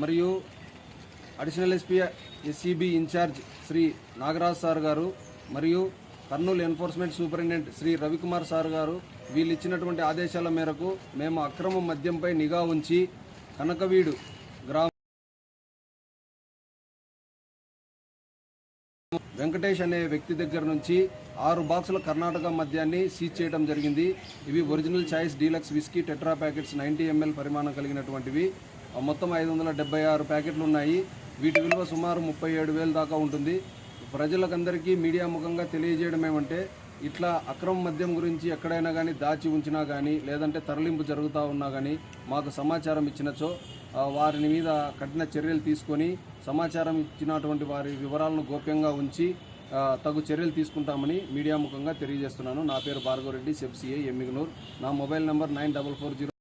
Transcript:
మరియు additional SP SEB in-charge Shri Nagaraj sir గారు మరియు Kurnool enforcement superintendent Shri Ravikumar sir గారు వీళ్ళు ఇచ్చినటువంటి ఆదేశాల మేరకు మేము అక్రమ మద్యంపై నిఘా ఉంచి కనకవీడు గ్రామ వెంకటేష్ అనే వ్యక్తి దగ్గర నుంచి ఆరు బాక్సుల కర్ణాటక మద్యాన్ని సీజ్ చేయడం జరిగింది. ఇవి original choice deluxe whisky tetra packets ninety ML పరిమాణం కలిగినటువంటివి. మొత్తం ఐదు వందల డెబ్బై ఆరు ప్యాకెట్లు ఉన్నాయి. వీటి విలువ సుమారు ముప్పై ఏడు వేలు దాకా ఉంటుంది. ప్రజలకందరికీ మీడియా ముఖంగా తెలియజేయడం ఏమంటే ఇట్లా అక్రమ మద్యం గురించి ఎక్కడైనా కానీ దాచి ఉంచినా కానీ లేదంటే తరలింపు జరుగుతూ ఉన్నా కానీ మాకు సమాచారం ఇచ్చినచో వారిని మీద కఠిన చర్యలు తీసుకొని సమాచారం ఇచ్చినటువంటి వారి వివరాలను గోప్యంగా ఉంచి తగు చర్యలు తీసుకుంటామని మీడియా ముఖంగా తెలియజేస్తున్నాను. నా పేరు భార్గవరెడ్డి సెఫ్సిఐ ఎమ్మిగనూర్. నా mobile number nine double four zero